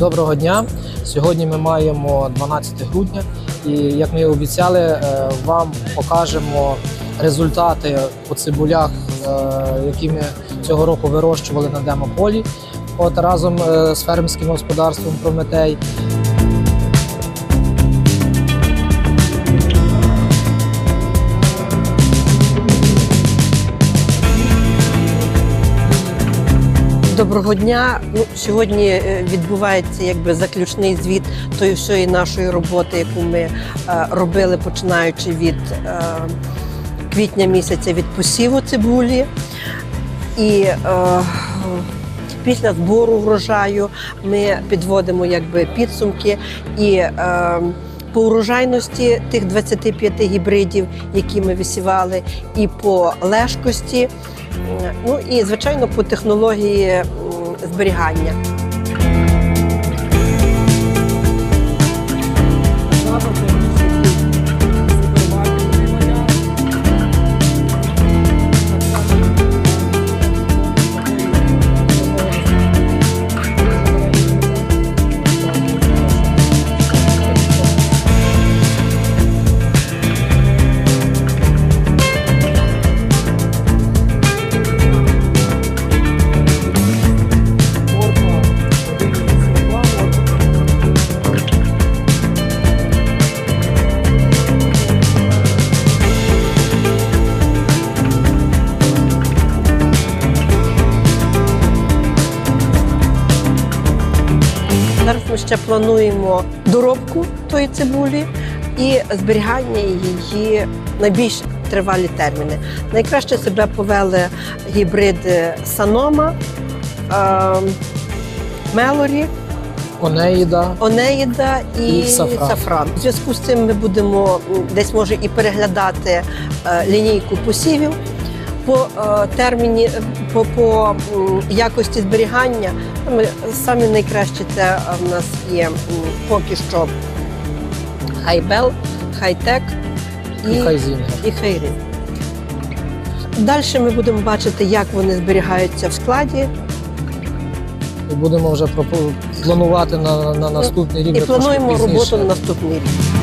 Доброго дня. Сьогодні ми маємо 12 грудня, і як ми і обіцяли, е, вам покажемо результати по цибулях, е, які ми цього року вирощували на демополі. От разом е, з фермерським господарством Прометей. Доброго дня. Ну, сьогодні е, відбувається якби заключний звіт тої всієї нашої роботи, яку ми е, робили починаючи від е, квітня місяця від посіву цибулі. І е, після збору врожаю ми підводимо якби підсумки і е, по урожайності тих 25 гібридів, які ми висівали, і по лежкості, ну і звичайно по технології зберігання. Зараз ми ще плануємо доробку тої цибулі і зберігання її на більш тривалі терміни. Найкраще себе повели гібриди Санома, Мелорі, Онеїда. Онеїда і, І Сафран. Сафран. У зв'язку з цим ми будемо десь може і переглядати е, лінійку посівів по е, терміні, е, по, по якості зберігання. Ми самі найкраще це е, в нас є поки що хайбел, хайтек І і хайрин. Далі ми будемо бачити, як вони зберігаються в складі, І будемо вже планувати на, на наступний рік. і плануємо роботу на наступний рік.